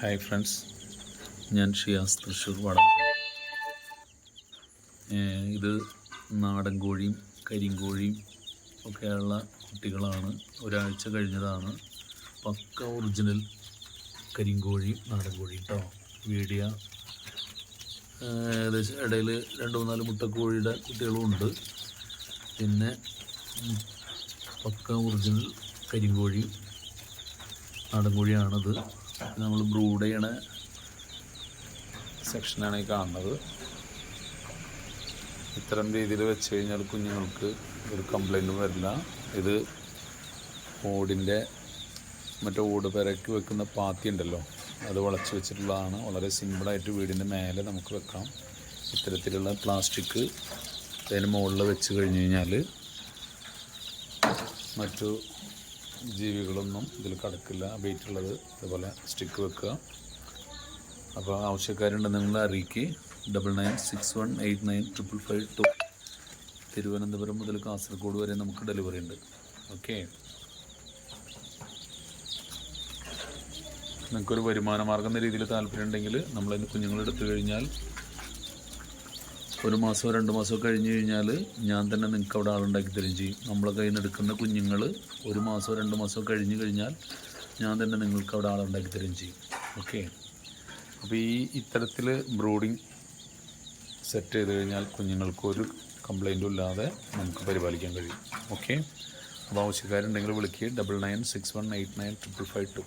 Hi friends ഞാൻ ഷിയാസ് തൃശ്ശൂർ വടകര ഇത് നാടൻ കോഴിയും കരിങ്കോഴിയും ഒക്കെയുള്ള കുട്ടികളാണ്. ഒരാഴ്ച കഴിഞ്ഞതാണ്. പക്ക ഒറിജിനൽ കരിങ്കോഴിയും നാടൻ കോഴിയും കേട്ടോ വീഡിയോ ഏകദേശം ഇടയിൽ രണ്ട് മൂന്നാൽ മുട്ടക്കോഴിയുടെ കുട്ടികളും ഉണ്ട്. പിന്നെ പക്ക ഒറിജിനൽ കരിങ്കോഴിയും നാടൻ കോഴിയാണത്. നമ്മൾ ബ്രൂഡ് ചെയ്യണ സെക്ഷനാണ് ഈ കാണുന്നത്. ഇത്തരം രീതിയിൽ വെച്ച് കഴിഞ്ഞാൽ കുഞ്ഞുങ്ങൾക്ക് ഒരു കംപ്ലൈന്റും വരില്ല. ഇത് ഓടിന്റെ മറ്റേ ഓട് പെരക്കി വെക്കുന്ന പാത്തി ഉണ്ടല്ലോ അത് വളച്ച് വെച്ചിട്ടുള്ളതാണ്. വളരെ സിമ്പിളായിട്ട് വീടിന്റെ മേലെ നമുക്ക് വെക്കാം. ഇത്തരത്തിലുള്ള പ്ലാസ്റ്റിക് അതിന് മുകളിൽ വെച്ച് കഴിഞ്ഞ് കഴിഞ്ഞാൽ മറ്റു ജീവികളൊന്നും ഇതിൽ കടക്കില്ല. വെയിറ്റുള്ളത് അതുപോലെ സ്റ്റിക്ക് വെക്കുക. അപ്പോൾ ആവശ്യക്കാരുണ്ട് നിങ്ങൾ അറിയിക്കുക double nine six one eight nine triple five two Thiruvananthapuram മുതൽ കാസർഗോഡ് വരെ നമുക്ക് ഡെലിവറി ഉണ്ട്. ഓക്കെ നിങ്ങൾക്കൊരു വരുമാന മാർഗം എന്ന രീതിയിൽ താല്പര്യം ഉണ്ടെങ്കിൽ നമ്മളതിന് കുഞ്ഞുങ്ങളെടുത്തു കഴിഞ്ഞാൽ ഒരു മാസമോ രണ്ട് മാസമോ കഴിഞ്ഞ് കഴിഞ്ഞാൽ ഞാൻ തന്നെ നിങ്ങൾക്ക് അവിടെ ആളുണ്ടാക്കി തരും ചെയ്യും. നമ്മളെ കയ്യിൽ നിന്ന് എടുക്കുന്ന കുഞ്ഞുങ്ങൾ ഒരു മാസമോ രണ്ട് മാസമോ കഴിഞ്ഞ് കഴിഞ്ഞാൽ ഞാൻ തന്നെ നിങ്ങൾക്ക് അവിടെ ആളുണ്ടാക്കി തരും ചെയ്യും. ഓക്കെ അപ്പോൾ ഈ ഇത്തരത്തിൽ ബ്രൂഡിങ് സെറ്റ് ചെയ്ത് കഴിഞ്ഞാൽ കുഞ്ഞുങ്ങൾക്ക് ഒരു കംപ്ലൈന്റും ഇല്ലാതെ നമുക്ക് പരിപാലിക്കാൻ കഴിയും. ഓക്കെ അപ്പോൾ ആവശ്യക്കാരുണ്ടെങ്കിൽ വിളിക്കുക double nine six one eight nine triple five two